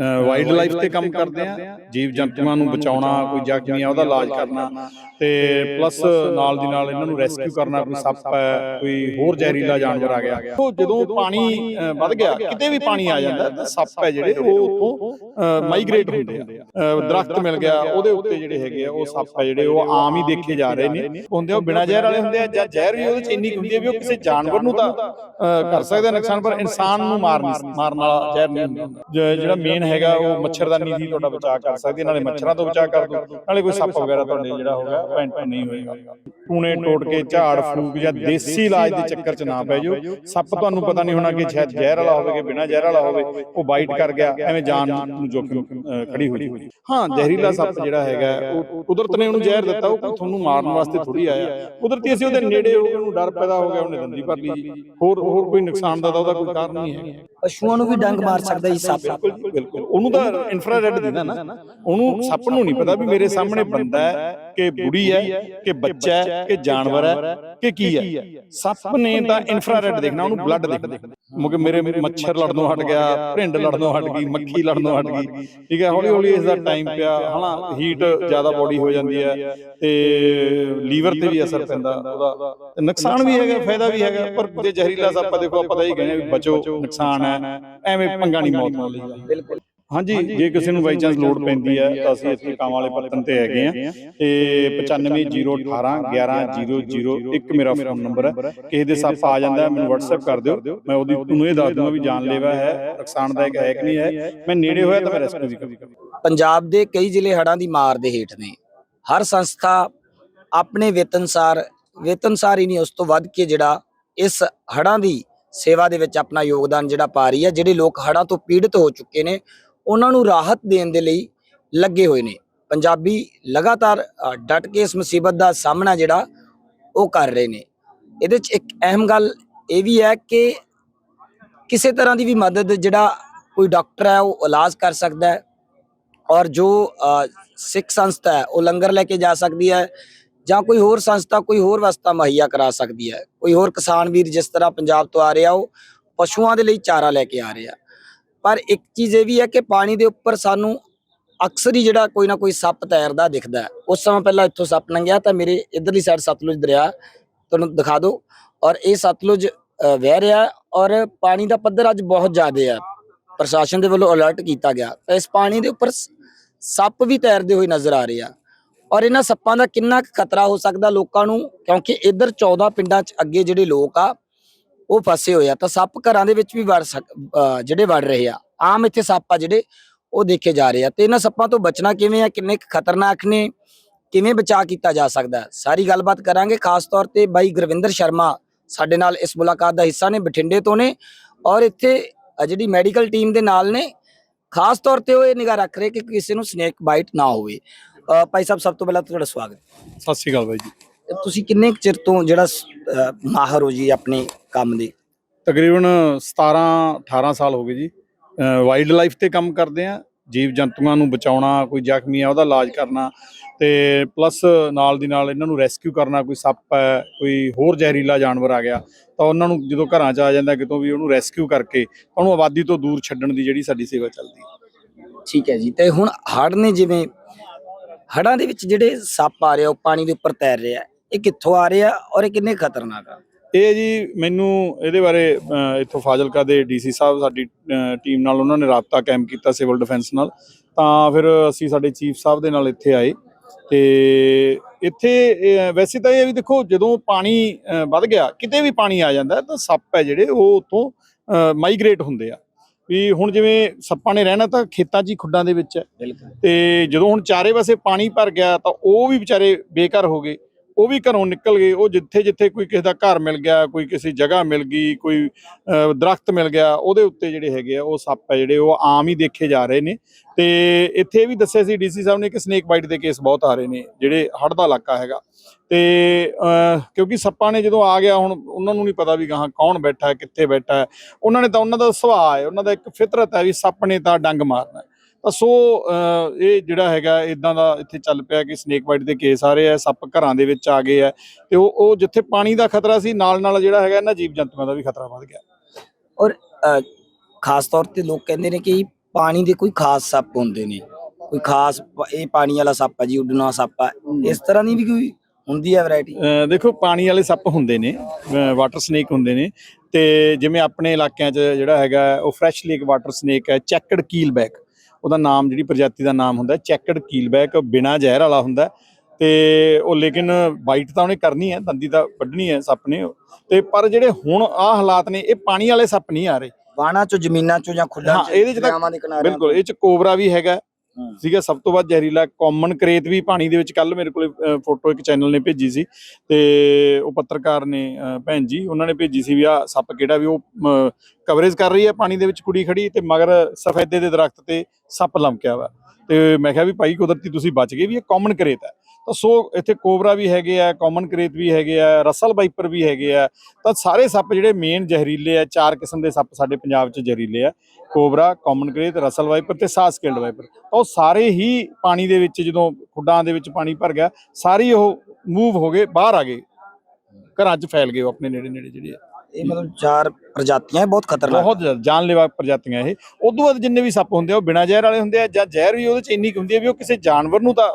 Wild life ਤੇ ਕੰਮ ਕਰਦੇ ਆ ਜੀਵ ਜੰਤੂਆਂ ਨੂੰ ਬਚਾਉਣਾ ਕੋਈ ਜ਼ਖਮੀ ਆ ਉਹਦਾ ਇਲਾਜ ਕਰਨਾ। ਤੇ ਪਲੱਸ ਨਾਲ ਦੀ ਨਾਲ ਇਹਨਾਂ ਨੂੰ ਰੈਸਕਿਊ ਕਰਨਾ ਕੋਈ ਸੱਪ ਹੈ ਕੋਈ ਹੋਰ ਜ਼ਹਿਰੀਲਾ ਜਾਨਵਰ ਆ ਗਿਆ। ਉਹ ਜਦੋਂ ਪਾਣੀ ਵੱਧ ਗਿਆ ਕਿਤੇ ਵੀ ਪਾਣੀ ਆ ਜਾਂਦਾ ਤਾਂ ਸੱਪ ਹੈ ਜਿਹੜੇ ਉਹ ਉਤੋਂ ਮਾਈਗ੍ਰੇਟ ਹੁੰਦੇ ਆ। ਦਰਖਤ ਮਿਲ ਗਿਆ ਉਹਦੇ ਉੱਤੇ ਜਿਹੜੇ ਹੈਗੇ ਆ ਉਹ ਸੱਪ ਹੈ ਜਿਹੜੇ ਉਹ ਆਮ ਹੀ ਦੇਖੇ ਜਾ ਰਹੇ ਨੇ। ਹੁੰਦੇ ਉਹ ਬਿਨਾਂ ਜ਼ਹਿਰ ਵਾਲੇ ਹੁੰਦੇ ਆ ਜਾਂ ਜ਼ਹਿਰ ਵੀ ਉਹਦੇ ਚ ਇੰਨੀ ਹੁੰਦੀ ਹੈ ਵੀ ਉਹ ਕਿਸੇ ਜਾਨਵਰ ਨੂੰ ਤਾਂ ਕਰ ਸਕਦਾ ਨੁਕਸਾਨ ਪਰ ਇਨਸਾਨ ਨੂੰ ਮਾਰ ਨਹੀਂ ਮਾਰਨ ਵਾਲਾ ਜ਼ਹਿਰ ਨਹੀਂ ਹੁੰਦਾ ਜਿਹੜਾ ਮੇਨ ਹੈਗਾ ਉਹ ਮੱਛਰਦਾਨੀ ਦੀ ਤੁਹਾਡਾ ਬਚਾਅ ਕਰ ਸਕਦੀ ਨਾਲੇ ਮੱਛਰਾਂ ਤੋਂ ਬਚਾਅ ਕਰ ਦੋ। ਨਾਲੇ ਕੋਈ ਸੱਪ ਵਗੈਰਾ ਤੁਹਾਡੇ ਜਿਹੜਾ ਹੋਗਾ ਪੈਂਟ ਨਹੀਂ ਹੋਏਗਾ। ਟੂਣੇ ਟੋਟ ਕੇ ਝਾੜ ਫੂਕ ਜਾਂ ਦੇਸੀ ਇਲਾਜ ਦੇ ਚੱਕਰ 'ਚ ਨਾ ਪੈ ਜਾਓ ਸੱਪ ਤੁਹਾਨੂੰ ਪਤਾ ਨਹੀਂ ਹੋਣਾ ਕਿ ਸ਼ਾਇਦ ਜ਼ਹਿਰ ਵਾਲਾ ਹੋਵੇ ਕਿ ਬਿਨਾਂ ਜ਼ਹਿਰ ਵਾਲਾ ਹੋਵੇ ਉਹ ਬਾਈਟ ਕਰ ਗਿਆ ਐਵੇਂ ਜਾਨ ਨੂੰ ਜੋਖਮ ਖੜੀ ਹੋ ਜੀ ਹਾਂ ਜ਼ਹਿਰੀਲਾ ਸੱਪ ਜਿਹੜਾ ਹੈਗਾ ਉਹ ਕੁਦਰਤ ਨੇ ਉਹਨੂੰ ਜ਼ਹਿਰ ਦਿੱਤਾ ਉਹ ਤੁਹਾਨੂੰ ਮਾਰਨ ਵਾਸਤੇ ਥੋੜੀ ਆਇਆ। ਕੁਦਰਤੀ ਅਸੀਂ ਉਹਦੇ ਨੇੜੇ ਹੋ ਗਏ ਉਹਨੂੰ ਡਰ ਪੈਦਾ ਹੋ ਗਿਆ ਉਹਨੇ ਦੰਦੀ ਭਰ ਲਈ ਹੋਰ ਹੋਰ ਕੋਈ ਨੁਕਸਾਨ ਦਾ ਤਾਂ ਉਹਦਾ ਕੋਈ ਕਾਰਨ ਨਹੀਂ ਹੈ ਪਸ਼ੂਆਂ ਨੂੰ ਵੀ ਡੰਗ ਮਾਰ ਸਕਦਾ ਜੀ ਸੱਪ ਬਿਲਕੁਲ ਉਹਨੂੰ ਤਾਂ ਇਨਫਰਾਰੈਡ ਦਿੰਦਾ ਨਾ। ਉਹਨੂੰ ਸੱਪ ਨੂੰ ਨਹੀਂ ਪਤਾ ਵੀ ਮੇਰੇ ਸਾਹਮਣੇ ਬੰਦਾ ਹੈ। ਕਿ ਬੁੜੀ ਹੈ, ਕਿ ਬੱਚਾ ਹੈ, ਕਿ ਜਾਨਵਰ ਹੈ, ਕਿ ਕੀ ਹੈ? ਸੱਪ ਨੇ ਤਾਂ ਇਨਫਰਾਰੈਡ ਦੇਖਣਾ, ਉਹਨੂੰ ਬਲੱਡ ਦੇਖਣਾ। ਮੁਕੇ ਮੇਰੇ ਮੱਛਰ ਲੜਨੋਂ ਹਟ ਗਿਆ, ਭਿੰਡ ਲੜਨੋਂ ਹਟ ਗਈ, ਮੱਖੀ ਲੜਨੋਂ ਹਟ ਗਈ। ਠੀਕ ਹੈ ਹੌਲੀ ਹੌਲੀ ਇਸ ਦਾ ਟਾਈਮ ਪਿਆ। ਹਨਾ ਹੀਟ ਜ਼ਿਆਦਾ ਬੋਡੀ ਹੋ ਜਾਂਦੀ ਹੈ ਤੇ ਲੀਵਰ ਤੇ ਵੀ ਅਸਰ ਪੈਂਦਾ। ਉਹਦਾ ਨੁਕਸਾਨ ਵੀ ਹੈਗਾ, ਫਾਇਦਾ ਵੀ ਹੈਗਾ, ਪਰ ਜੇ ਜ਼ਹਿਰੀਲਾ ਸੱਪ ਦੇਖੋ ਆਪਾਂ ਤਾਂ ਇਹ ਕਹਿੰਦੇ ਬਚੋ, ਨੁਕਸਾਨ ਹੈ। ਐਵੇਂ ਪੰਗਾ ਨਹੀਂ ਮੌਤ ਨਾਲ ਲਈ। ਬਿਲਕੁਲ ਹਾਂਜੀ ਜੇ ਕਿਸੇ ਨੂੰ ਬਾਈ ਚਾਂਸ ਲੋਡ ਪੈਂਦੀ ਹੈ ਤਾਂ ਅਸੀਂ ਇੱਥੇ ਕਾਂਵਾਂ ਵਾਲੇ ਪੱਤਨ ਤੇ ਹੈਗੇ ਆ ਤੇ 950181 11001 ਮੇਰਾ ਫੋਨ ਨੰਬਰ ਹੈ। ਕਿਸੇ ਦੇ ਸੱਪ ਆ ਜਾਂਦਾ ਮੈਨੂੰ WhatsApp ਕਰ ਦਿਓ। ਮੈਂ ਉਹਦੀ ਤੁਹਾਨੂੰ ਇਹ ਦੱਸ ਦੂੰਗਾ ਵੀ ਜਾਨਲੇਵਾ ਹੈ ਨੁਕਸਾਨਦਾਇਕ ਹੈ ਕਿ ਨਹੀਂ ਹੈ। ਮੈਂ ਨੇੜੇ ਹੋਇਆ ਤਾਂ ਮੈਂ ਰੈਸਕਿਊ ਵੀ ਕਰਾਂਗਾ। ਪੰਜਾਬ ਦੇ ਕਈ ਜ਼ਿਲ੍ਹੇ ਹੜ੍ਹਾਂ ਦੀ ਮਾਰ ਦੇ ਹੇਠ ਨੇ। ਹਰ ਸੰਸਥਾ ਆਪਣੇ ਵੇਤਨਸਾਰ ਵੇਤਨਸਾਰ ਹੀ ਨਹੀਂ ਉਸ ਤੋਂ ਵੱਧ ਕੇ ਜਿਹੜਾ ਇਸ ਹੜ੍ਹਾਂ ਦੀ ਸੇਵਾ ਦੇ ਵਿੱਚ ਆਪਣਾ ਯੋਗਦਾਨ ਜਿਹੜਾ ਪਾ ਰਹੀ ਹੈ ਜਿਹੜੇ ਲੋਕ ਹੜ੍ਹਾਂ ਤੋਂ ਪੀੜਤ ਹੋ ਚੁੱਕੇ ਨੇ ਉਹਨਾਂ ਨੂੰ ਰਾਹਤ ਦੇਣ ਦੇ ਲਈ ਲੱਗੇ ਹੋਏ ਨੇ। ਪੰਜਾਬੀ ਲਗਾਤਾਰ ਅ, ਡਟ ਕੇ ਇਸ ਮੁਸੀਬਤ ਦਾ ਸਾਹਮਣਾ ਜਿਹੜਾ ਉਹ ਕਰ ਰਹੇ ਨੇ। ਇਹਦੇ ਚ ਇੱਕ ਅਹਿਮ ਗੱਲ ਇਹ ਵੀ ਹੈ ਕਿ ਕਿਸੇ ਤਰ੍ਹਾਂ ਦੀ ਵੀ ਮਦਦ ਜਿਹੜਾ ਕੋਈ ਡਾਕਟਰ ਹੈ ਉਹ ਇਲਾਜ ਕਰ ਸਕਦਾ ਹੈ ਔਰ ਜੋ ਸਿੱਖ ਸੰਸਥਾ ਹੈ ਉਹ ਲੰਗਰ ਲੈ ਕੇ ਜਾ ਸਕਦੀ ਹੈ ਜਾਂ ਕੋਈ ਹੋਰ ਸੰਸਥਾ ਕੋਈ ਹੋਰ ਵਸਤਾ ਮੁਹੱਈਆ ਕਰਾ ਸਕਦੀ ਹੈ। ਕੋਈ ਹੋਰ ਕਿਸਾਨ ਵੀਰ ਜਿਸ ਤਰ੍ਹਾਂ ਪੰਜਾਬ ਤੋਂ ਆ ਰਿਹਾ ਉਹ ਪਸ਼ੂਆਂ ਦੇ ਲਈ ਚਾਰਾ ਲੈ ਕੇ ਆ ਰਿਹਾ। ਪਰ ਇੱਕ ਚੀਜ਼ ਇਹ ਵੀ ਹੈ ਕਿ ਪਾਣੀ ਦੇ ਉੱਪਰ ਸਾਨੂੰ ਅਕਸਰ ਹੀ ਜਿਹੜਾ ਕੋਈ ਨਾ ਕੋਈ ਸੱਪ ਤੈਰਦਾ ਦਿਖਦਾ ਉਸ ਸਮਾਂ ਪਹਿਲਾਂ ਇੱਥੋਂ ਸੱਪ ਲੰਘਿਆ ਤਾਂ ਮੇਰੇ ਇਧਰਲੀ ਸਾਈਡ ਸਤਲੁਜ ਦਰਿਆ, ਤੁਹਾਨੂੰ ਦਿਖਾ ਦਿਓ ਔਰ ਇਹ ਸਤਲੁਜ ਵਹਿ ਰਿਹਾ ਔਰ ਪਾਣੀ ਦਾ ਪੱਧਰ ਅੱਜ ਬਹੁਤ ਜ਼ਿਆਦਾ ਹੈ। ਪ੍ਰਸ਼ਾਸਨ ਦੇ ਵੱਲੋਂ ਅਲਰਟ ਕੀਤਾ ਗਿਆ। ਤਾਂ ਇਸ ਪਾਣੀ ਦੇ ਉੱਪਰ ਸੱਪ ਵੀ ਤੈਰਦੇ ਹੋਏ ਨਜ਼ਰ ਆ ਰਹੇ ਆ। ਔਰ ਇਹਨਾਂ ਸੱਪਾਂ ਦਾ ਕਿੰਨਾ ਕੁ ਖਤਰਾ ਹੋ ਸਕਦਾ ਲੋਕਾਂ ਨੂੰ? ਕਿਉਂਕਿ ਇੱਧਰ 14 ਪਿੰਡਾਂ 'ਚ ਅੱਗੇ ਜਿਹੜੇ ਲੋਕ ਆ ਉਹ ਫਸੇ ਹੋਏ ਆ, ਤਾਂ ਸੱਪ ਘਰਾਂ ਦੇ ਵਿੱਚ ਵੀ ਵੜ ਜਿਹੜੇ ਵੜ ਰਹੇ ਆ, ਆਮ ਇੱਥੇ ਸੱਪ ਆ ਜਿਹੜੇ ਉਹ ਦੇਖੇ ਜਾ ਰਹੇ ਆ, ਤੇ ਇਹਨਾਂ ਸੱਪਾਂ ਤੋਂ ਬਚਣਾ ਕਿਵੇਂ ਆ, ਕਿੰਨੇ ਖਤਰਨਾਕ ਨੇ, ਕਿਵੇਂ ਬਚਾਅ ਕੀਤਾ ਜਾ ਸਕਦਾ ਸਾਰੀ ਗੱਲਬਾਤ ਕਰਾਂਗੇ, ਖਾਸ ਤੌਰ ਤੇ ਬਾਈ ਗੁਰਵਿੰਦਰ ਸ਼ਰਮਾ ਸਾਡੇ ਨਾਲ ਇਸ ਮੁਲਾਕਾਤ ਦਾ ਹਿੱਸਾ ਨੇ, ਬਠਿੰਡੇ ਤੋਂ ਨੇ, ਔਰ ਇੱਥੇ ਜਿਹੜੀ ਮੈਡੀਕਲ ਟੀਮ ਦੇ ਨਾਲ ਨੇ, ਖਾਸ ਤੌਰ ਤੇ ਉਹ ਇਹ ਨਿਗਾਹ ਰੱਖ ਰਹੇ ਕਿ ਕਿਸੇ ਨੂੰ ਸਨੇਕ ਬਾਈਟ ਨਾ ਹੋਵੇ। ਭਾਈ ਸਾਹਿਬ, ਸਭ ਤੋਂ ਪਹਿਲਾਂ ਤੁਹਾਡਾ ਸਵਾਗਤ ਸਤਿ ਸ਼੍ਰੀ ਅਕਾਲ ਬਾਈ ਜੀ। ਤੁਸੀਂ ਕਿੰਨੇ ਕੁ ਚਿਰ ਤੋਂ ਜਿਹੜਾ ਮਾਹਰ ਹੋ ਜੀ ਆਪਣੇ ਕੰਮ ਦੇ? ਤਕਰੀਬਨ 17 18 ਸਾਲ ਹੋ ਗਏ ਜੀ। ਵਾਈਲਡ ਲਾਈਫ ਤੇ ਕੰਮ ਕਰਦੇ ਆ। ਜੀਵ ਜੰਤੂਆਂ ਨੂੰ ਬਚਾਉਣਾ ਕੋਈ ਜ਼ਖਮੀ ਆ ਉਹਦਾ ਇਲਾਜ ਕਰਨਾ। ਤੇ ਪਲੱਸ ਨਾਲ ਦੀ ਨਾਲ ਇਹਨਾਂ ਨੂੰ ਰੈਸਕਿਊ ਕਰਨਾ ਕੋਈ ਸੱਪ ਹੈ ਕੋਈ ਹੋਰ ਜ਼ਹਿਰੀਲਾ ਜਾਨਵਰ ਆ ਗਿਆ ਤਾਂ ਉਹਨਾਂ ਨੂੰ ਜਦੋਂ ਘਰਾਂ 'ਚ ਆ ਜਾਂਦਾ ਕਿਤੋਂ ਵੀ ਉਹਨੂੰ ਰੈਸਕਿਊ ਕਰਕੇ ਉਹਨੂੰ ਆਬਾਦੀ ਤੋਂ ਦੂਰ ਛੱਡਣ ਦੀ ਜਿਹੜੀ ਸਾਡੀ ਸੇਵਾ ਚੱਲਦੀ ਹੈ। ਠੀਕ ਹੈ ਜੀ। ਤੇ ਹੁਣ ਹੜ੍ਹ ਨੇ ਜਿਵੇਂ ਹੜ੍ਹਾਂ ਦੇ ਵਿੱਚ ਜਿਹੜੇ ਸੱਪ ਆ ਰਹੇ ਆ ਉਹ ਪਾਣੀ ਦੇ ਉੱਪਰ ਤੈਰ ਰਹੇ ਆ ਇਹ ਕਿੱਥੋਂ ਆ ਰਹੇ ਆ ਔਰ ਇਹ ਕਿੰਨੇ ਖਤਰਨਾਕ ਆ? ਇਹ ਜੀ ਮੈਨੂੰ ਇਹਦੇ ਬਾਰੇ ਇੱਥੋਂ ਫਾਜ਼ਿਲਕਾ ਦੇ ਡੀਸੀ ਸਾਹਿਬ ਸਾਡੀ ਟੀਮ ਨਾਲ ਉਹਨਾਂ ਨੇ ਰਾਬਤਾ ਕਾਇਮ ਕੀਤਾ ਸਿਵਲ ਡਿਫੈਂਸ ਨਾਲ। ਤਾਂ ਫਿਰ ਅਸੀਂ ਸਾਡੇ ਚੀਫ ਸਾਹਿਬ ਦੇ ਨਾਲ ਇੱਥੇ ਆਏ ਤੇ ਇੱਥੇ ਵੈਸੇ ਤਾਂ ਇਹ ਵੀ ਦੇਖੋ ਜਦੋਂ ਪਾਣੀ ਵੱਧ ਗਿਆ ਕਿਤੇ ਵੀ ਪਾਣੀ ਆ ਜਾਂਦਾ ਤਾਂ ਸੱਪ ਹੈ ਜਿਹੜੇ ਉਹ ਉਤੋਂ ਮਾਈਗ੍ਰੇਟ ਹੁੰਦੇ ਆ। ਵੀ ਹੁਣ ਜਿਵੇਂ ਸੱਪਾਂ ਨੇ ਰਹਿਣਾ ਤਾਂ ਖੇਤਾਂ 'ਚ ਹੀ ਖੁੱਡਾਂ ਦੇ ਵਿੱਚ ਹੈ। ਤੇ ਜਦੋਂ ਹੁਣ ਚਾਰੇ ਪਾਸੇ ਪਾਣੀ ਭਰ ਗਿਆ ਤਾਂ ਉਹ ਵੀ ਵਿਚਾਰੇ ਬੇਘਰ ਹੋ ਗਏ। ਉਹ ਵੀ ਘਰੋਂ ਨਿਕਲ ਗਏ, ਉਹ ਜਿੱਥੇ ਜਿੱਥੇ ਕੋਈ ਕਿਸੇ ਦਾ ਘਰ ਮਿਲ ਗਿਆ, ਕੋਈ ਕਿਸੇ ਜਗ੍ਹਾ ਮਿਲ ਗਈ, ਕੋਈ ਦਰਖਤ ਮਿਲ ਗਿਆ, ਉਹਦੇ ਉੱਤੇ ਜਿਹੜੇ ਹੈਗੇ ਆ, ਉਹ ਸੱਪ ਹੈ ਜਿਹੜੇ, ਉਹ ਆਮ ਹੀ ਦੇਖੇ ਜਾ ਰਹੇ ਨੇ। ਤੇ ਇੱਥੇ ਇਹ ਵੀ ਦੱਸਿਆ ਸੀ ਡੀਸੀ ਸਾਹਿਬ ਨੇ ਕਿ ਸਨੇਕ ਬਾਈਟ ਦੇ ਕੇਸ ਬਹੁਤ ਆ ਰਹੇ ਨੇ, ਜਿਹੜੇ ਹੜ੍ਹ ਦਾ ਇਲਾਕਾ ਹੈਗਾ। ਤੇ ਕਿਉਂਕਿ ਸੱਪਾਂ ਨੇ ਜਦੋਂ ਆ ਗਿਆ, ਹੁਣ ਉਹਨਾਂ ਨੂੰ ਨਹੀਂ ਪਤਾ ਵੀ ਗਾਹਾਂ ਕੌਣ ਬੈਠਾ ਹੈ ਕਿੱਥੇ ਬੈਠਾ। ਹੈ ਉਹਨਾਂ ਨੇ ਤਾਂ ਉਹਨਾਂ ਦਾ ਸੁਭਾਅ ਹੈ, ਉਹਨਾਂ ਦਾ ਇੱਕ ਫਿਤਰਤ ਹੈ ਵੀ ਸੱਪ ਨੇ ਤਾਂ ਡੰਗ ਮਾਰਨਾ ਤਾਂ ਸੋ ਇਹ ਜਿਹੜਾ ਹੈਗਾ ਇਦਾਂ ਦਾ ਇੱਥੇ ਚੱਲ ਪਿਆ ਕਿ ਸਨੇਕ ਬਾਈਟ ਦੇ ਕੇਸ ਆ ਰਹੇ ਆ ਸੱਪ ਘਰਾਂ ਦੇ ਵਿੱਚ ਆ ਗਏ ਆ ਤੇ ਉਹ ਉਹ ਜਿੱਥੇ ਪਾਣੀ ਦਾ ਖਤਰਾ ਸੀ ਨਾਲ ਨਾਲ ਜਿਹੜਾ ਹੈਗਾ ਇਹਨਾਂ ਜੀਵ ਜੰਤੂਆਂ ਦਾ ਵੀ ਖਤਰਾ ਵੱਧ ਗਿਆ। ਔਰ ਖਾਸ ਤੌਰ ਤੇ ਲੋਕ ਕਹਿੰਦੇ ਨੇ ਕਿ ਪਾਣੀ ਦੇ ਕੋਈ ਖਾਸ ਸੱਪ ਹੁੰਦੇ ਨੇ। ਕੋਈ ਖਾਸ ਇਹ ਪਾਣੀ ਵਾਲਾ ਸੱਪ ਆ ਜੀ ਉੱਡਣਾ ਸੱਪ ਆ। ਇਸ ਤਰ੍ਹਾਂ ਦੀ ਵੀ ਕੋਈ ਹੁੰਦੀ ਹੈ ਵੈਰਾਈਟੀ ਦੇਖੋ ਪਾਣੀ ਵਾਲੇ ਸੱਪ ਹੁੰਦੇ ਨੇ ਵਾਟਰ ਸਨੇਕ ਹੁੰਦੇ ਨੇ ਤੇ ਜਿਵੇਂ ਆਪਣੇ ਇਲਾਕਿਆਂ 'ਚ ਜਿਹੜਾ ਹੈਗਾ ਉਹ ਫਰੈਸ਼ ਲੇਕ ਵਾਟਰ ਸਨੇਕ ਹੈ ਚੈਕਡ ਕੀਲਬੈਕ ਉਹਦਾ ਨਾਮ ਜਿਹੜੀ ਪ੍ਰਜਾਤੀ ਦਾ ਨਾਮ ਹੁੰਦਾ ਚੈਕਡ ਕੀਲਬੈਕ ਬਿਨਾ ਜ਼ਹਿਰ ਵਾਲਾ ਹੁੰਦਾ ਤੇ ਉਹ ਲੇਕਿਨ ਬਾਈਟ ਤਾਂ ਉਹਨੇ ਕਰਨੀ ਹੈ ਦੰਦੀ ਤਾਂ ਵੱਢਣੀ ਹੈ ਸੱਪ ਨੇ ਤੇ ਪਰ ਜਿਹੜੇ ਹੁਣ ਆਹ ਹਾਲਾਤ ਨੇ ਇਹ ਪਾਣੀ ਵਾਲੇ ਸੱਪ ਨਹੀਂ ਆ ਰਹੇ। ਵਾਣਾ ਚੋਂ ਜ਼ਮੀਨਾਂ ਚੋਂ ਜਾਂ ਖੁੱਡਾਂ ਹਾਂ, ਚ ਇਹਦੇ ਚ ਤਾਂ ਬਿਲਕੁਲ ਇਹ ਚ ਕੋਬਰਾ ਵੀ ਹੈਗਾ। ਸੀਗਾ। ਸਭ ਤੋਂ ਵੱਧ ਜ਼ਹਿਰੀਲਾ ਕਾਮਨ ਕਰੇਤ ਵੀ ਪਾਣੀ ਦੇ ਵਿੱਚ ਕੱਲ ਮੇਰੇ ਕੋਲੇ ਫੋਟੋ ਇੱਕ ਚੈਨਲ ਨੇ ਭੇਜੀ ਸੀ ਤੇ ਉਹ ਪੱਤਰਕਾਰ ਨੇ ਅਹ, ਭੈਣ ਜੀ ਉਹਨਾਂ ਨੇ ਭੇਜੀ ਸੀ ਵੀ ਆ ਸੱਪ ਕਿਹੜਾ ਵੀ ਉਹ ਕਵਰੇਜ ਕਰ ਰਹੀ ਹੈ ਪਾਣੀ ਦੇ ਵਿੱਚ ਕੁੜੀ ਖੜੀ ਤੇ ਮਗਰ ਸਫੈਦੇ ਦੇ ਦਰਖਤ ਤੇ ਸੱਪ ਲਮਕਿਆ ਵਾ। ਤੇ ਮੈਂ ਕਿਹਾ ਵੀ ਭਾਈ ਕੁਦਰਤੀ ਤੁਸੀਂ ਬਚ ਗਏ ਵੀ ਇਹ ਕਾਮਨ ਕਰੇਤ ਹੈ। ਤਾਂ ਸੋ ਇੱਥੇ ਕੋਬਰਾ ਵੀ ਹੈਗੇ ਆ ਕਾਮਨ ਕਰੇਤ ਵੀ ਹੈਗੇ ਆ, ਰਸਲ ਵਾਈਪਰ ਵੀ ਹੈਗੇ ਆ। ਤਾਂ ਸਾਰੇ ਸੱਪ ਜਿਹੜੇ ਮੇਨ ਜ਼ਹਿਰੀਲੇ ਆ, ਚਾਰ ਕਿਸਮ ਦੇ ਸੱਪ ਸਾਡੇ ਪੰਜਾਬ 'ਚ ਜ਼ਹਿਰੀਲੇ ਆ। Cobra common krait, Russell viper ਤੇ ਸਾਸ ਕਿਲਡ ਵਾਈਪਰ। ਤਾਂ ਉਹ ਸਾਰੇ ਹੀ ਪਾਣੀ ਦੇ ਵਿੱਚ ਜਦੋਂ ਖੁੱਡਾਂ ਦੇ ਵਿੱਚ ਪਾਣੀ ਭਰ ਗਿਆ, ਸਾਰੇ ਹੀ ਉਹ ਮੂਵ ਹੋ ਗਏ, ਬਾਹਰ ਆ ਗਏ। ਘਰਾਂ 'ਚ ਫੈਲ ਗਏ ਉਹ ਆਪਣੇ ਨੇੜੇ ਨੇੜੇ ਜਿਹੜੇ ਆ। ਇਹ ਮਤਲਬ ਚਾਰ ਪ੍ਰਜਾਤੀਆਂ ਇਹ ਬਹੁਤ ਖਤਰਨਾਕ ਬਹੁਤ ਜ਼ਿਆਦਾ ਜਾਨਲੇਵਾ ਪ੍ਰਜਾਤੀਆਂ ਇਹ। ਉਦੋਂ ਬਾਅਦ ਜਿੰਨੇ ਵੀ ਸੱਪ ਹੁੰਦੇ ਆ ਉਹ ਬਿਨਾਂ ਜ਼ਹਿਰ ਵਾਲੇ ਹੁੰਦੇ ਆ ਜਾਂ ਜ਼ਹਿਰ ਵੀ ਉਹਦੇ 'ਚ ਇੰਨੀ ਕੁ ਹੁੰਦੀ ਹੈ ਵੀ ਉਹ ਕਿਸੇ ਜਾਨਵਰ ਨੂੰ ਤਾਂ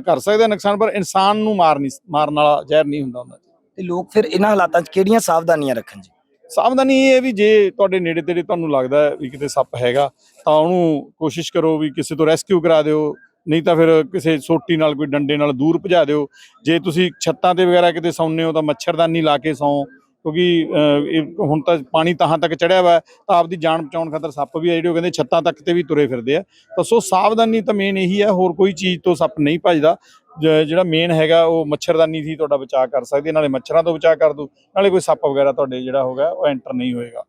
ਕਰ ਸਕਦਾ ਨੁਕਸਾਨ ਪਰ ਇਨਸਾਨ ਨੂੰ ਮਾਰ ਨਹੀਂ ਮਾਰਨ ਵਾਲਾ ਜ਼ਹਿਰ ਨਹੀਂ ਹੁੰਦਾ ਉਹਨਾਂ ਤੇ ਲੋਕ ਫਿਰ ਇਹਨਾਂ ਹਾਲਾਤਾਂ 'ਚ ਕਿਹੜੀਆਂ ਸਾਵਧਾਨੀਆਂ ਰੱਖਣ ਜੀ? ਸਾਵਧਾਨੀ ਇਹ ਹੈ ਵੀ ਜੇ ਤੁਹਾਡੇ ਨੇੜੇ ਤੇੜੇ ਤੁਹਾਨੂੰ ਲੱਗਦਾ ਵੀ ਕਿਤੇ ਸੱਪ ਹੈਗਾ ਤਾਂ ਉਹਨੂੰ ਕੋਸ਼ਿਸ਼ ਕਰੋ ਵੀ ਕਿਸੇ ਤੋਂ ਰੈਸਕਿਊ ਕਰਾ ਦਿਓ ਨਹੀਂ ਤਾਂ ਫਿਰ ਕਿਸੇ ਸੋਟੀ ਨਾਲ ਕੋਈ ਡੰਡੇ ਨਾਲ ਦੂਰ ਭਜਾ ਦਿਓ। ਜੇ ਤੁਸੀਂ ਛੱਤਾਂ ਤੇ ਵਗੈਰਾ ਕਿਤੇ ਸੌਂਦੇ ਹੋ ਤਾਂ ਮੱਛਰਦਾਨੀ ਲਾ ਕੇ ਸੌਂ ਕਿਉਂਕਿ ਹੁਣ ਤਾਂ ਪਾਣੀ ਤਾਹਾਂ ਤੱਕ ਚੜਿਆ ਵਾ ਤਾਂ ਆਪਦੀ ਜਾਨ ਬਚਾਉਣ ਖਾਤਰ ਸੱਪ ਵੀ ਆ ਜਿਹੜੇ ਉਹ ਕਹਿੰਦੇ ਛੱਤਾਂ ਤੱਕ ਤੇ ਵੀ ਤੁਰੇ ਫਿਰਦੇ ਆ। ਤਾਂ ਸੋ ਸਾਵਧਾਨੀ ਤਾਂ ਮੇਨ ਇਹੀ ਹੈ ਹੋਰ ਕੋਈ ਚੀਜ਼ ਤੋਂ ਸੱਪ ਨਹੀਂ ਭਜਦਾ। ਜਿਹੜਾ ਮੇਨ ਹੈਗਾ ਉਹ ਮੱਛਰਦਾਨੀ ਸੀ ਤੁਹਾਡਾ ਬਚਾਅ ਕਰ ਸਕਦੀ ਨਾਲੇ ਮੱਛਰਾਂ ਤੋਂ ਬਚਾਅ ਕਰ ਦੂ ਨਾਲੇ ਕੋਈ ਸੱਪ ਵਗੈਰਾ ਤੁਹਾਡੇ ਜਿਹੜਾ ਹੋਗਾ ਉਹ ਐਂਟਰ ਨਹੀਂ ਹੋਏਗਾ।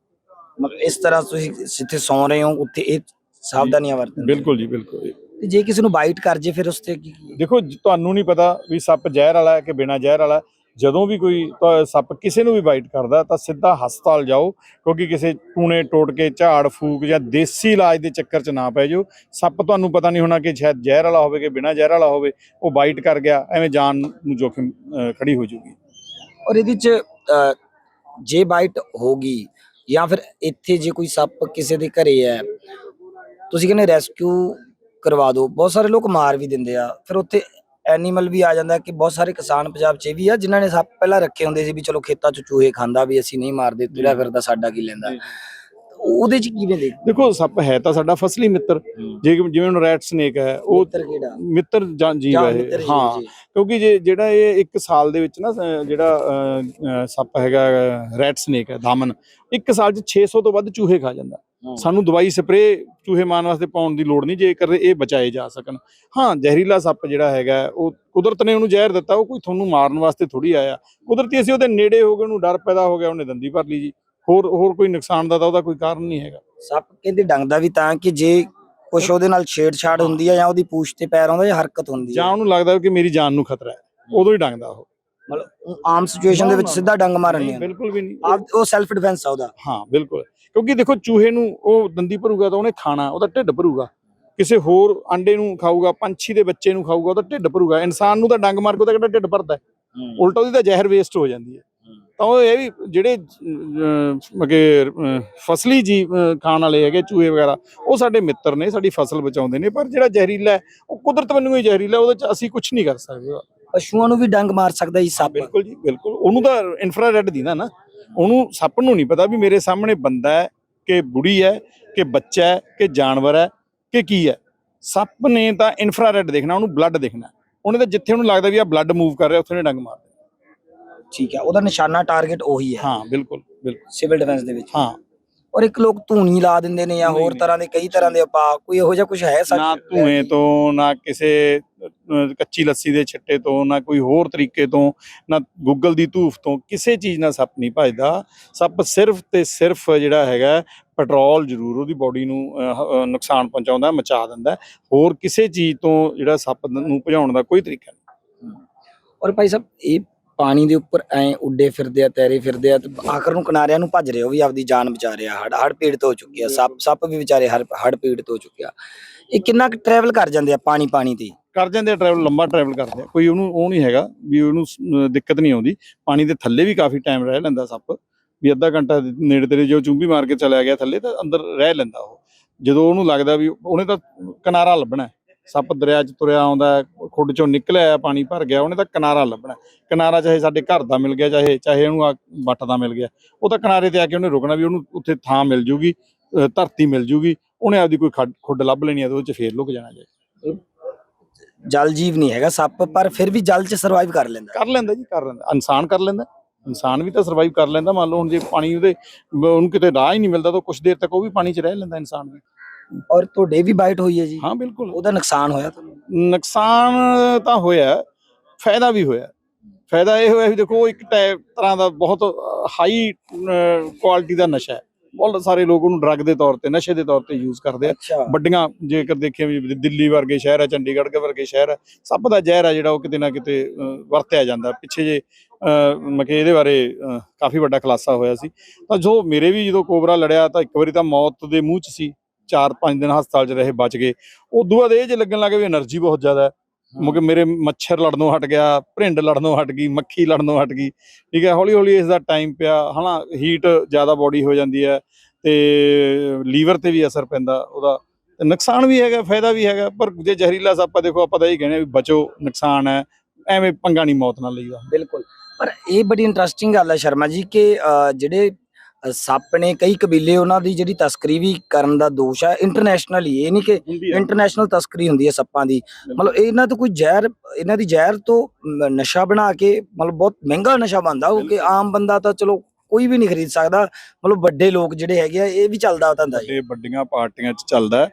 ਮਤਲਬ ਇਸ ਤਰ੍ਹਾਂ ਤੁਸੀਂ ਜਿੱਥੇ ਸੌ ਰਹੇ ਹੋ ਉੱਥੇ ਇਹ ਸਾਵਧਾਨੀਆਂ ਵਰਤਣ। ਬਿਲਕੁਲ ਜੀ ਬਿਲਕੁਲ ਤੇ ਜੇ ਕਿਸੇ ਨੂੰ ਬਾਈਟ ਕਰ ਜੇ ਫਿਰ ਉਸ ਤੇ ਕੀ ਕੀ ਦੇਖੋ ਤੁਹਾਨੂੰ ਨਹੀਂ ਪਤਾ ਵੀ ਸੱਪ ਜ਼ਹਿਰ ਵਾਲਾ ਹੈ ਕਿ ਬਿਨਾ ਜ਼ਹਿਰ ਵਾਲਾ। ਜਦੋਂ ਵੀ ਕੋਈ ਸੱਪ ਕਿਸੇ ਨੂੰ ਵੀ ਬਾਈਟ ਕਰਦਾ, ਤਾਂ ਸਿੱਧਾ ਹਸਪਤਾਲ ਜਾਓ, ਕਿਉਂਕਿ ਕਿਸੇ ਟੂਣੇ ਟੋਟ ਕੇ ਝਾੜ ਫੂਕ ਜਾਂ ਦੇਸੀ ਇਲਾਜ ਦੇ ਚੱਕਰ 'ਚ ਨਾ ਪੈ ਜਾਓ। ਸੱਪ ਤੁਹਾਨੂੰ ਪਤਾ ਨਹੀਂ ਹੋਣਾ ਕਿ ਸ਼ਾਇਦ ਜ਼ਹਿਰ ਵਾਲਾ ਹੋਵੇ ਕਿ ਬਿਨਾਂ ਜ਼ਹਿਰ ਵਾਲਾ ਹੋਵੇ, ਉਹ ਬਾਈਟ ਕਰ ਗਿਆ, ਐਵੇਂ ਜਾਨ ਨੂੰ ਜੋਖਿਮ ਖੜੀ ਹੋ ਜਾਊਗੀ। ਔਰ ਇਹਦੇ ਚ ਜੇ ਬਾਈਟ ਹੋਗੀ ਜਾਂ ਫਿਰ ਇੱਥੇ ਜੇ ਕੋਈ ਸੱਪ ਕਿਸੇ ਦੇ ਘਰੇ ਹੈ, ਤੁਸੀਂ ਕਹਿੰਦੇ ਰੈਸਕਿਊ ਕਰਵਾ ਦਿਓ। ਬਹੁਤ ਸਾਰੇ ਲੋਕ ਮਾਰ ਵੀ ਦਿੰਦੇ ਆ। ਫਿਰ ਉੱਥੇ ਐਨੀਮਲ ਵੀ ਆ ਜਾਂਦਾ ਕਿ ਬਹੁਤ ਸਾਰੇ ਕਿਸਾਨ ਪੰਜਾਬ 'ਚ ਇਹ ਵੀ ਆ ਜਿਨ੍ਹਾਂ ਨੇ ਸੱਪ ਪਹਿਲਾਂ ਰੱਖੇ ਹੁੰਦੇ ਸੀ ਵੀ ਚਲੋ ਖੇਤਾਂ 'ਚ ਚੂਹੇ ਖਾਂਦਾ ਵੀ ਅਸੀਂ ਨਹੀਂ ਮਾਰਦੇ ਤੁਰਿਆ ਫਿਰਦਾ ਸਾਡਾ ਕੀ ਲੈਂਦਾ। ਉਹਦੇ 'ਚ ਕਿਵੇਂ ਦੇਖ ਦੇਖੋ ਸੱਪ ਹੈ ਤਾਂ ਸਾਡਾ ਫਸਲੀ ਮਿੱਤਰ। ਜੇ ਜਿਵੇਂ ਹੁਣ ਰੈਟ ਸਨੇਕ ਹੈ ਉਹ ਕਿਹੜਾ? ਮਿੱਤਰ ਜਾਂ ਜੀਵ ਜਾਂ ਹੈ। ਹਾਂ। ਕਿਉਂਕਿ ਜੇ ਜਿਹੜਾ ਇਹ ਇੱਕ ਸਾਲ ਦੇ ਵਿੱਚ ਨਾ ਜਿਹੜਾ ਸੱਪ ਹੈਗਾ ਰੈਟ ਸਨੇਕ ਹੈ ਦਾਮਨ ਇੱਕ ਸਾਲ 'ਚ 600 ਤੋਂ ਵੱਧ ਚੂਹੇ ਖਾ ਜਾਂਦਾ। ਸਾਨੂੰ ਦਵਾਈ ਸਪਰੇ ਚੂਹੇ ਮਾਰਨ ਵਾਸਤੇ ਪਾਉਣ ਦੀ ਲੋੜ ਨਹੀਂ ਜੇਕਰ ਇਹ ਬਚਾਏ ਜਾ ਸਕਣ। ਹਾਂ ਜ਼ਹਿਰੀਲਾ ਸੱਪ ਜਿਹੜਾ ਹੈਗਾ ਉਹ ਕੁਦਰਤ ਨੇ ਉਹਨੂੰ ਜ਼ਹਿਰ ਦਿੱਤਾ ਉਹ ਕੋਈ ਤੁਹਾਨੂੰ ਮਾਰਨ ਵਾਸਤੇ ਥੋੜੀ ਆਇਆ। ਕੁਦਰਤੀ ਅਸੀਂ ਉਹਦੇ ਨੇੜੇ ਹੋ ਗਏ ਉਹਨੂੰ ਡਰ ਪੈਦਾ ਹੋ ਗਿਆ ਉਹਨੇ ਦੰਦੀ ਭਰ ਲਈ ਜੀ। ਹੋਰ ਹੋਰ ਕੋਈ ਨੁਕਸਾਨ ਦਾ ਤਾਂ ਉਹਦਾ ਕੋਈ ਕਾਰਨ ਨਹੀਂ ਹੈਗਾ। ਸੱਪ ਕਹਿੰਦੇ ਡੰਗਦਾ ਵੀ ਤਾਂ ਕਿ ਜੇ ਕੁਛ ਉਹਦੇ ਨਾਲ ਛੇੜਛਾੜ ਹੁੰਦੀ ਹੈ ਜਾਂ ਉਹਦੀ ਪੂਛ ਤੇ ਪੈਰ ਆਉਂਦਾ ਜਾਂ ਹਰਕਤ ਹੁੰਦੀ ਜਾਂ ਉਹਨੂੰ ਲੱਗਦਾ ਕਿ ਮੇਰੀ ਜਾਨ ਨੂੰ ਖਤਰਾ ਹੈ ਉਦੋਂ ਹੀ ਡੰਗਦਾ ਉਹ। ਮਤਲਬ ਆਮ ਸਿਚੁਏਸ਼ਨ ਦੇ ਵਿੱਚ ਸਿੱਧਾ ਡੰਗ ਮਾਰਨ ਆਉਂਦਾ। ਬਿਲਕੁਲ ਵੀ ਨਹੀਂ। ਆਪ ਉਹ ਸੈਲਫ ਡਿਫੈਂਸ ਆ ਉਹਦਾ। ਹਾਂ ਬਿਲਕੁਲ। ਕਿਉਂਕਿ ਦੇਖੋ ਚੂਹੇ ਨੂੰ ਉਹ ਦੰਦੀ ਭਰੂਗਾ ਤਾਂ ਉਹਨੇ ਖਾਣਾ ਉਹਦਾ ਢਿੱਡ ਭਰੂਗਾ। ਕਿਸੇ ਹੋਰ ਅੰਡੇ ਨੂੰ ਖਾਊਗਾ ਪੰਛੀ ਦੇ ਬੱਚੇ ਨੂੰ ਖਾਊਗਾ ਉਹਦਾ ਢਿੱਡ ਭਰੂਗਾ। ਇਨਸਾਨ ਨੂੰ ਤਾਂ ਡੰਗ ਮਾਰ ਕੇ ਉਹਦਾ ਕਿਹੜਾ ਢਿੱਡ ਭਰਦਾ? ਉਲਟਾ ਉਹਦੀ ਤਾਂ ਜ਼ਹਿਰ ਵੇਸਟ ਹੋ ਜਾਂਦੀ ਹੈ। ਤਾਂ ਉਹ ਇਹ ਵੀ ਜਿਹੜੇ ਮਗੇ ਫਸਲੀ ਜੀ ਖਾਣ ਵਾਲੇ ਹੈਗੇ ਚੂਹੇ ਵਗੈਰਾ ਉਹ ਸਾਡੇ ਮਿੱਤਰ ਨੇ ਸਾਡੀ ਫਸਲ ਬਚਾਉਂਦੇ ਨੇ ਪਰ ਜਿਹੜਾ ਜ਼ਹਿਰੀਲਾ ਹੈ ਉਹ ਕੁਦਰਤ ਵੱਲੋਂ ਹੀ ਜ਼ਹਿਰੀਲਾ ਉਹਦੇ ਚ ਅਸੀਂ ਕੁਝ ਨਹੀਂ ਕਰ ਸਕਦੇ। ਪਸ਼ੂਆਂ ਨੂੰ ਵੀ ਡੰਗ ਮਾਰ ਸਕਦਾ ਜੀ ਸੱਪ। ਬਿਲਕੁਲ ਜੀ ਬਿਲਕੁਲ। ਉਹਨੂੰ ਤਾਂ ਇਨਫਰਾਰੈਡ ਦੀਦਾ ਨਾ ਉਹਨੂੰ ਸੱਪ ਨੂੰ ਨਹੀਂ ਪਤਾ ਵੀ ਮੇਰੇ ਸਾਹਮਣੇ ਬੰਦਾ ਹੈ ਕਿ ਬੁੜੀ ਹੈ ਕਿ ਬੱਚਾ ਹੈ ਕਿ ਜਾਨਵਰ ਹੈ ਕਿ ਕੀ ਹੈ। ਸੱਪ ਨੇ ਤਾਂ ਇਨਫਰਾਰੈਡ ਦੇਖਣਾ ਉਹਨੂੰ ਬਲੱਡ ਦੇਖਣਾ। ਉਹਨੇ ਤਾਂ ਜਿੱਥੇ ਉਹਨੂੰ ਲੱਗਦਾ ਵੀ ਆ ਬਲੱਡ ਮੂਵ ਕਰ ਰਿਹਾ ਉੱਥੇ ਨੇ ਡੰਗ ਮਾਰ। ਠੀਕ ਹੈ ਉਹਦਾ ਨਿਸ਼ਾਨਾ ਟਾਰਗੇਟ ਉਹੀ ਹੈ। ਹਾਂ ਬਿਲਕੁਲ ਬਿਲਕੁਲ। ਸਿਵਲ ਡਿਫੈਂਸ ਦੇ ਵਿੱਚ। ਹਾਂ। ਔਰ ਇੱਕ ਲੋਕ ਧੂਣੀ ਲਾ ਦਿੰਦੇ ਨੇ ਜਾਂ ਹੋਰ। ਤਰ੍ਹਾਂ ਦੇ ਕਈ ਤਰ੍ਹਾਂ ਦੇ ਉਪਾਅ ਕੋਈ ਇਹੋ ਜਿਹਾ ਕੁਝ ਹੈ ਸੱਚ? ਨਾ ਧੂਏ ਤੋਂ ਨਾ ਕਿਸੇ ਕੱਚੀ ਲੱਸੀ ਦੇ ਛਿੱਟੇ ਤੋਂ ਨਾ ਕੋਈ ਹੋਰ ਤਰੀਕੇ ਤੋਂ ਨਾ ਗੂਗਲ ਦੀ ਧੂਫ ਤੋਂ ਕਿਸੇ ਚੀਜ਼ ਨਾਲ ਸੱਪ ਨਹੀਂ ਭਜਦਾ। ਸੱਪ ਸਿਰਫ ਤੇ ਸਿਰਫ ਜਿਹੜਾ ਹੈਗਾ ਪੈਟਰੋਲ ਜ਼ਰੂਰ ਉਹਦੀ ਬਾਡੀ ਨੂੰ ਨੁਕਸਾਨ ਪਹੁੰਚਾਉਂਦਾ ਮਚਾ ਦਿੰਦਾ ਹੋਰ ਕਿਸੇ ਚੀਜ਼ ਤੋਂ ਜਿਹੜਾ ਸੱਪ ਨੂੰ ਭਜਾਉਣ ਦਾ ਕੋਈ ਤਰੀਕਾ ਨਹੀਂ। ਔਰ ਭਾਈ ਸਾਹਿਬ ਇਹ ਪਾਣੀ ਦੇ ਉੱਪਰ ਐ ਉੱਡੇ ਫਿਰਦੇ ਆ ਤੈਰੇ ਫਿਰਦੇ ਆ ਤੇ ਆਖਰ ਨੂੰ ਕਿਨਾਰਿਆਂ ਨੂੰ ਭੱਜ ਰਹੇ ਉਹ ਵੀ ਆਪਦੀ ਜਾਨ ਬਚਾ ਰਿਹਾ ਹੜ ਹੜ ਪੀੜਤ ਹੋ ਚੁੱਕੇ ਆ ਸੱਪ ਸੱਪ ਵੀ ਵਿਚਾਰੇ ਹੜ ਹੜ ਪੀੜਤ ਹੋ ਚੁੱਕੇ ਆ। ਇਹ ਕਿੰਨਾ ਕੁ ਟਰੈਵਲ ਕਰ ਜਾਂਦੇ ਆ ਪਾਣੀ ਪਾਣੀ ਤੇ? ਕਰ ਜਾਂਦੇ ਟਰੈਵਲ ਲੰਬਾ ਟਰੈਵਲ ਕਰਦੇ ਆ। ਕੋਈ ਉਹਨੂੰ ਉਹ ਨਹੀਂ ਹੈਗਾ ਵੀ ਉਹਨੂੰ ਸ- ਦਿੱਕਤ ਨਹੀਂ ਆਉਂਦੀ। ਪਾਣੀ ਦੇ ਥੱਲੇ ਵੀ ਕਾਫੀ ਟਾਈਮ ਰਹਿ ਲੈਂਦਾ ਸੱਪ। ਵੀ ਅੱਧਾ ਘੰਟਾ ਨੇੜੇ ਤੇੜੇ ਜੋ ਚੁੰਬੀ ਮਾਰ ਕੇ ਚਲਾ ਗਿਆ ਥੱਲੇ ਤਾਂ ਅੰਦਰ ਰਹਿ ਲੈਂਦਾ ਉਹ। ਜਦੋਂ ਉਹਨੂੰ ਲੱਗਦਾ ਵੀ ਉਹਨੇ ਤਾਂ ਕਿਨਾਰਾ ਲੱਭਣਾ ਹੈ। ਸੱਪ ਦਰਿਆ 'ਚ ਤੁਰਿਆ ਆਉਂਦਾ ਹੈ, ਖੁੱਡ 'ਚੋਂ ਨਿਕਲਿਆ ਪਾਣੀ ਭਰ ਗਿਆ ਉਹਨੇ ਤਾਂ ਕਿਨਾਰਾ ਲੱਭਣਾ ਹੈ। ਕਿਨਾਰਾ ਚਾਹੇ ਸਾਡੇ ਘਰ ਦਾ ਮਿਲ ਗਿਆ ਚਾਹੇ ਚਾਹੇ ਉਹਨੂੰ ਆ ਵੱਟ ਦਾ ਮਿਲ ਗਿਆ ਉਹ ਤਾਂ ਕਿਨਾਰੇ ਤੇ ਆ ਕੇ ਉਹਨੇ ਰੁਕਣਾ ਵੀ ਉਹਨੂੰ ਉੱਥੇ ਥਾਂ ਮਿਲ ਜੂਗੀ ਧਰਤੀ ਮਿਲ ਜੂਗੀ ਉਹਨੇ ਆਪਦੀ ਕੋਈ ਖੱਡ- ਲੱਭ ਲੈਣੀ ਆ ਤੇ ਉਹਦੇ 'ਚ ਫੇਰ ਲੁਕ ਜਾਣਾ ਜੀ। ਜਲ ਜੀਵ ਨਹੀਂ ਹੈਗਾ ਸੱਪ ਪਰ ਫਿਰ ਵੀ ਜਲ 'ਚ ਸਰਵਾਈਵ ਕਰ ਲੈਂਦਾ। ਕਰ ਲੈਂਦਾ ਜੀ ਕਰ ਲੈਂਦਾ ਇਨਸਾਨ ਕਰ ਲੈਂਦਾ ਇਨਸਾਨ ਵੀ ਤਾਂ ਸਰਵਾਈਵ ਕਰ ਲੈਂਦਾ ਮੰਨ ਲਓ ਹੁਣ ਜੇ ਪਾਣੀ ਉਹਦੇ ਉਹਨੂੰ ਕਿਤੇ ਰਾਹ ਹੀ ਨਹੀਂ ਮਿਲਦਾ ਤਾਂ ਕੁਝ ਦੇਰ ਤੱਕ ਉਹ ਵੀ ਪਾਣੀ 'ਚ ਰਹਿ ਲੈਂਦਾ ਇਨਸਾਨ ਵੀ। ਔਰ ਤੁਹਾਡੇ ਵੀ ਬਾਈਟ ਹੋਈ ਹੈ ਜੀ। ਹਾਂ ਬਿਲਕੁਲ। ਉਹਦਾ ਨੁਕਸਾਨ ਹੋਇਆ ਤੁਹਾਨੂੰ? ਨੁਕਸਾਨ ਤਾਂ ਹੋਇਆ ਫਾਇਦਾ ਵੀ ਹੋਇਆ। ਫਾਇਦਾ ਇਹ ਹੋਇਆ ਵੀ ਦੇਖੋ ਇੱਕ ਤਰ੍ਹਾਂ ਦਾ ਬਹੁਤ ਹਾਈ ਕੁਆਲਿਟੀ ਦਾ ਨਸ਼ਾ ਹੈ। ਬਹੁਤ ਸਾਰੇ ਲੋਕ ਉਹਨੂੰ ਡਰੱਗ ਦੇ ਤੌਰ ਤੇ ਨਸ਼ੇ ਦੇ ਤੌਰ ਤੇ ਯੂਜ਼ ਕਰਦੇ ਆ। ਵੱਡੀਆਂ ਜੇਕਰ ਦੇਖੀਏ ਵੀ ਦਿੱਲੀ ਵਰਗੇ ਸ਼ਹਿਰ ਹੈ ਚੰਡੀਗੜ੍ਹ ਵਰਗੇ ਸ਼ਹਿਰ ਹੈ ਸੱਪ ਦਾ ਜ਼ਹਿਰ ਹੈ ਜਿਹੜਾ ਉਹ ਕਿਤੇ ਨਾ ਕਿਤੇ ਵਰਤਿਆ ਜਾਂਦਾ। ਪਿੱਛੇ ਜੇ ਮਕੇ ਇਹਦੇ ਬਾਰੇ ਕਾਫੀ ਵੱਡਾ ਖੁਲਾਸਾ ਹੋਇਆ ਸੀ। ਤਾਂ ਜੋ ਮੇਰੇ ਵੀ ਜਦੋਂ ਕੋਬਰਾ ਲੜਿਆ ਤਾਂ ਇੱਕ ਵਾਰੀ ਤਾਂ ਮੌਤ ਦੇ ਮੂੰਹ 'ਚ ਸੀ। 4-5 ਦਿਨ ਹਸਪਤਾਲ 'ਚ ਰਹੇ ਬਚ ਗਏ। ਉਦੋਂ ਬਾਅਦ ਇਹ ਜੇ ਲੱਗਣ ਲੱਗੇ ਵੀ એનર્ਜੀ ਬਹੁਤ ਜ਼ਿਆਦਾ ਹੈ। ਮੁਕੇ ਮੇਰੇ ਮੱਛਰ ਲੜਨੋਂ ਹਟ ਗਿਆ ਭਿੰਡ ਲੜਨੋਂ ਹਟ ਗਈ ਮੱਖੀ ਲੜਨੋਂ ਹਟ ਗਈ। ਠੀਕ ਹੈ ਹੌਲੀ ਹੌਲੀ ਇਸ ਦਾ ਟਾਈਮ ਪਿਆ। ਹਨਾ ਹੀਟ ਜ਼ਿਆਦਾ ਬੋਡੀ ਹੋ ਜਾਂਦੀ ਹੈ ਤੇ ਲੀਵਰ ਤੇ ਵੀ ਅਸਰ ਪੈਂਦਾ ਉਹਦਾ। ਨੁਕਸਾਨ ਵੀ ਹੈਗਾ ਫਾਇਦਾ ਵੀ ਹੈਗਾ ਪਰ ਜੇ ਜ਼ਹਿਰੀਲਾ ਸਾਪਾ ਦੇਖੋ ਆਪਾਂ ਤਾਂ ਇਹ ਕਹਿੰਦੇ ਵੀ ਬਚੋ ਨੁਕਸਾਨ ਹੈ। ਐਵੇਂ ਪੰਗਾ ਨਹੀਂ ਮੌਤ ਨਾਲ ਲਈਦਾ। ਬਿਲਕੁਲ। ਪਰ ਇਹ ਬੜੀ ਇੰਟਰਸਟਿੰਗ ਗੱਲ ਹੈ ਸ਼ਰਮਾ ਜੀ ਕਿ ਜਿਹੜੇ ਸੱਪ ਨੇ ਕਈ ਕਬੀਲੇ ਉਹਨਾਂ ਦੀ ਜਿਹੜੀ ਤਸਕਰੀ ਵੀ ਕਰਨ ਦਾ ਦੋਸ਼ ਹੈ ਇੰਟਰਨੈਸ਼ਨਲੀ ਇਹ ਨਹੀਂ ਕਿ ਇੰਟਰਨੈਸ਼ਨਲ ਤਸਕਰੀ ਹੁੰਦੀ ਹੈ ਸੱਪਾਂ ਦੀ ਮਤਲਬ ਇਹਨਾਂ ਤੋਂ ਕੋਈ ਜ਼ਹਿਰ ਇਹਨਾਂ ਦੀ ਜ਼ਹਿਰ ਤੋਂ ਨਸ਼ਾ ਬਣਾ ਕੇ ਮਤਲਬ ਬਹੁਤ ਮਹਿੰਗਾ ਨਸ਼ਾ ਬਣਦਾ ਉਹ ਕਿ। ਆਮ ਬੰਦਾ ਤਾਂ ਚਲੋ ਕੋਈ ਵੀ ਨਹੀਂ ਖਰੀਦ ਸਕਦਾ ਮਤਲਬ ਵੱਡੇ ਲੋਕ ਜਿਹੜੇ ਹੈਗੇ ਆ ਇਹ ਵੀ ਚੱਲਦਾ ਧੰਦਾ ਜੀ ਵੱਡੇ ਵੱਡੀਆਂ ਪਾਰਟੀਆਂ 'ਚ ਚੱਲਦਾ ਹੈ।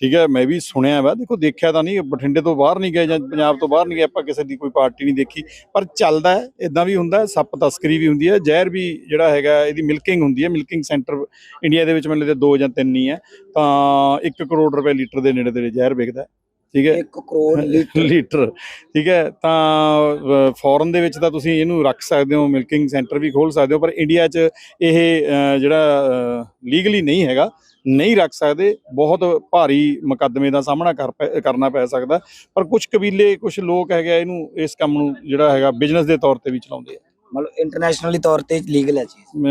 ਠੀਕ ਹੈ, ਮੈਂ ਵੀ ਸੁਣਿਆ ਵਾ। ਦੇਖੋ, ਦੇਖਿਆ ਤਾਂ ਨਹੀਂ, ਬਠਿੰਡੇ ਤੋਂ ਬਾਹਰ ਨਹੀਂ ਗਏ ਜਾਂ ਪੰਜਾਬ ਤੋਂ ਬਾਹਰ ਨਹੀਂ ਗਏ, ਆਪਾਂ ਕਿਸੇ ਦੀ ਕੋਈ ਪਾਰਟੀ ਨਹੀਂ ਦੇਖੀ। ਪਰ ਚੱਲਦਾ ਹੈ ਇਦਾਂ ਵੀ ਹੁੰਦਾ ਹੈ, ਸੱਪ ਤਸਕਰੀ ਵੀ ਹੁੰਦੀ ਹੈ। ਜ਼ਹਿਰ ਵੀ ਜਿਹੜਾ ਹੈਗਾ, ਇਹਦੀ ਮਿਲਕਿੰਗ ਹੁੰਦੀ ਹੈ, ਮਿਲਕਿੰਗ ਸੈਂਟਰ ਇੰਡੀਆ ਦੇ ਵਿੱਚ ਮੈਨੂੰ ਲੱਗਦਾ ਦੋ ਜਾਂ ਤਿੰਨ ਹੀ ਹੈ। ਤਾਂ 1 ਕਰੋੜ ਰੁਪਏ ਲੀਟਰ ਦੇ ਨੇੜੇ ਤੇੜੇ ਜ਼ਹਿਰ ਵਿਕਦਾ ਠੀਕ ਹੈ? 1 ਕਰੋੜ ਲੀਟਰ। ਠੀਕ ਹੈ? ਤਾਂ ਫੋਰਨ ਦੇ ਵਿੱਚ ਤਾਂ ਤੁਸੀਂ ਇਹਨੂੰ ਰੱਖ ਸਕਦੇ ਹੋ ਮਿਲਕਿੰਗ ਸੈਂਟਰ ਵੀ ਖੋਲ ਸਕਦੇ ਹੋ ਪਰ ਇੰਡੀਆ 'ਚ ਇਹ ਜਿਹੜਾ ਲੀਗਲੀ ਨਹੀਂ ਹੈਗਾ ਨਹੀਂ ਰੱਖ ਸਕਦੇ। ਬਹੁਤ ਭਾਰੀ ਮੁਕੱਦਮੇ ਦਾ ਸਾਹਮਣਾ ਕਰਨਾ ਪੈ ਸਕਦਾ। ਪਰ ਕੁਝ ਕਬੀਲੇ ਕੁਝ ਲੋਕ ਹੈਗੇ ਇਹਨੂੰ ਇਸ ਕੰਮ ਨੂੰ ਜਿਹੜਾ ਹੈਗਾ ਬਿਜ਼ਨਸ ਦੇ ਤੌਰ ਤੇ ਵੀ ਚਲਾਉਂਦੇ ਆ। ਮਤਲਬ ਇੰਟਰਨੈਸ਼ਨਲੀ ਤੌਰ ਤੇ ਲੀਗਲ ਹੈ ਚੀਜ਼।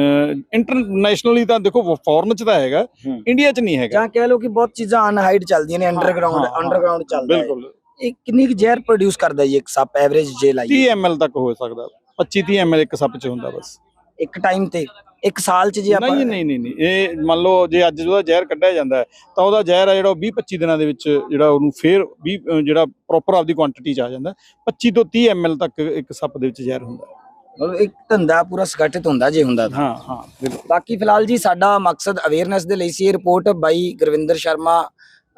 ਇੰਟਰਨੈਸ਼ਨਲੀ ਤਾਂ ਦੇਖੋ ਫੋਰਨ 'ਚ ਤਾਂ ਹੈਗਾ ਹੂੰ। ਇੰਡੀਆ 'ਚ ਨਹੀਂ ਹੈਗਾ। ਜਾਂ ਕਹਿ ਲਓ ਕਿ ਬਹੁਤ ਚੀਜ਼ਾਂ ਅਨਹਾਈਡ ਚੱਲਦੀਆਂ ਨੇ ਅੰਡਰਗਰਾਉਂਡ ਹਾਂ, ਹਾਂ, ਅੰਡਰਗਰਾਉਂਡ ਚੱਲਦਾ ਹੈ। ਬਿਲਕੁਲ। ਇਹ ਕਿੰਨੀ ਕੁ ਜ਼ਹਿਰ ਪ੍ਰੋਡਿਊਸ ਕਰਦਾ ਜੀ ਇੱਕ ਸੱਪ ਐਵਰੇਜ ਜੇ 30 ਲਾਈਏ ml ਤੱਕ ਹੋ ਸਕਦਾ। 25 30 ml ਇੱਕ ਸੱਪ 'ਚ ਹੁੰਦਾ ਬਸ। ਇੱਕ ਟਾਈਮ ਤੇ ਇੱਕ ਸਾਲ ਚ ਜੇ ਆਪਾਂ ਨਹੀਂ ਨਹੀਂ ਨਹੀਂ ਨਹੀਂ। ਇਹ ਮੰਨ ਲਓ ਜੇ ਅੱਜ ਉਹਦਾ ਜ਼ਹਿਰ ਕੱਢਿਆ ਜਾਂਦਾ ਹੈ, ਤਾਂ ਉਹਦਾ ਜ਼ਹਿਰ ਆ ਜਿਹੜਾ ਉਹ 20 25 ਦਿਨਾਂ ਦੇ ਵਿੱਚ ਜਿਹੜਾ ਉਹਨੂੰ ਫੇਰ 20 ਅਹ ਜਿਹੜਾ ਪ੍ਰੋਪਰ ਆਪਦੀ ਕੁਆਂਟੀਟੀ ਚ ਆ ਜਾਂਦਾ ਹੈ। 25 ਤੋਂ 30 ml ਤੱਕ ਇੱਕ ਸੱਪ ਦੇ ਵਿੱਚ ਜ਼ਹਿਰ ਹੁੰਦਾ ਹੈ। ਮਤਲਬ ਇੱਕ ਧੰਦਾ ਪੂਰਾ ਸੰਗਠਿਤ ਹੁੰਦਾ ਜੇ ਹੁੰਦਾ ਤਾਂ। ਹਾਂ ਹਾਂ ਬਿਲਕੁਲ। ਬਾਕੀ ਫਿਲਹਾਲ ਜੀ ਸਾਡਾ ਮਕਸਦ ਅਵੇਅਰਨੈਸ ਦੇ ਲਈ ਸੀ ਇਹ ਰਿਪੋਰਟ ਬਾਈ ਗੁਰਵਿੰਦਰ ਸ਼ਰਮਾ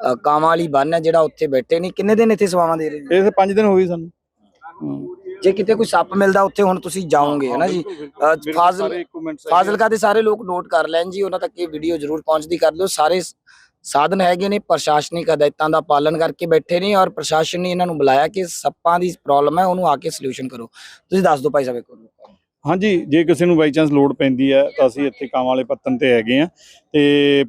ਅ, ਕਾਵਾਂ ਵਾਲੀ ਬੰਨ ਹੈ ਜਿਹੜਾ ਉੱਥੇ ਬੈਠੇ ਨੇ। ਕਿੰਨੇ ਦਿਨ ਇੱਥੇ ਸੇਵਾਵਾਂ ਦੇ ਰਹੇ ਨੇ? ਇਹ 5 ਦਿਨ ਹੋ ਗਏ ਸਾਨੂੰ। ਹਾਂ। ਜੇ ਕਿਤੇ ਕੋਈ ਸੱਪ ਮਿਲਦਾ ਉੱਥੇ ਹੁਣ ਤੁਸੀਂ ਜਾਓਗੇ ਹੈ ਨਾ ਜੀ? ਅ, ਬਿਲਕੁਲ, ਫਾਜ਼ਿਲ- ਸਾਰੇ। ਫਾਜ਼ਿਲਕਾ ਦੇ ਸਾਰੇ ਲੋਕ ਨੋਟ ਕਰ ਲੈਣ ਜੀ ਉਹਨਾਂ ਤੱਕ ਇਹ ਵੀਡੀਓ ਜ਼ਰੂਰ ਪਹੁੰਚਦੀ ਕਰ ਦਿਓ ਸਾਰੇ ਸ- ਸਾਧਨ ਹੈਗੇ ਨੇ ਪ੍ਰਸ਼ਾਸਨਿਕ ਹਦਾਇਤਾਂ ਦਾ ਪਾਲਣ ਕਰਕੇ ਬੈਠੇ ਨੇ ਔਰ ਪ੍ਰਸ਼ਾਸਨ ਨੇ ਇਹਨਾਂ ਨੂੰ ਬੁਲਾਇਆ ਕਿ ਸੱਪਾਂ ਦੀ ਪ੍ਰੋਬਲਮ ਹੈ ਉਹਨੂੰ ਆ ਕੇ ਸੋਲੂਸ਼ਨ ਕਰੋ। ਤੁਸੀਂ ਦੱਸ ਦਿਓ ਭਾਈ ਸਾਹਿਬ ਇੱਕ ਵਾਰ। ਹਾਂਜੀ ਜੇ ਕਿਸੇ ਨੂੰ ਬਾਈ ਚਾਂਸ ਲੋਡ ਪੈਂਦੀ ਹੈ ਤਾਂ ਅਸੀਂ ਇੱਥੇ ਕਾਂਵਾਂ ਵਾਲੇ ਪੱਤਨ ਤੇ ਹੈਗੇ ਆ ਤੇ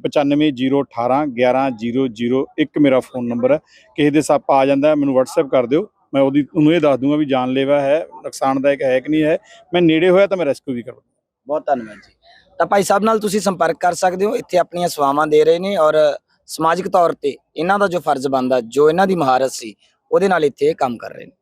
950181 11001 ਮੇਰਾ ਫੋਨ ਨੰਬਰ ਹੈ। ਕਿਸੇ ਦੇ ਸੱਪ ਆ ਜਾਂਦਾ ਮੈਨੂੰ WhatsApp ਕਰ ਦਿਓ। ਮੈਂ ਉਹਦੀ ਉਹਨੂੰ ਇਹ ਦੱਸ ਦੂੰਗਾ ਵੀ ਜਾਨਲੇਵਾ ਹੈ ਨੁਕਸਾਨਦਾਇਕ ਹੈ ਕਿ ਨਹੀਂ ਹੈ। ਮੈਂ ਨੇੜੇ ਹੋਇਆ ਤਾਂ ਮੈਂ ਰੈਸਕਿਊ ਵੀ ਕਰਾਂ ਬਹੁਤ ਧੰਨਵਾਦ ਜੀ। ਤਾਂ ਭਾਈ ਸਾਹਿਬ ਨਾਲ ਤੁਸੀਂ ਸੰਪਰਕ ਕਰ ਸਕਦੇ ਹੋ, ਇੱਥੇ ਆਪਣੀਆਂ ਸੇਵਾਵਾਂ ਦੇ ਰਹੇ ਨੇ ਔਰ ਸਮਾਜਿਕ ਤੌਰ ਤੇ ਇਹਨਾਂ ਦਾ ਜੋ ਫਰਜ਼ ਬਣਦਾ, ਜੋ ਇਹਨਾਂ ਦੀ ਮਹਾਰਤ ਸੀ, ਉਹਦੇ ਨਾਲ ਇੱਥੇ ਇਹ ਕੰਮ ਕਰ ਰਹੇ ਨੇ।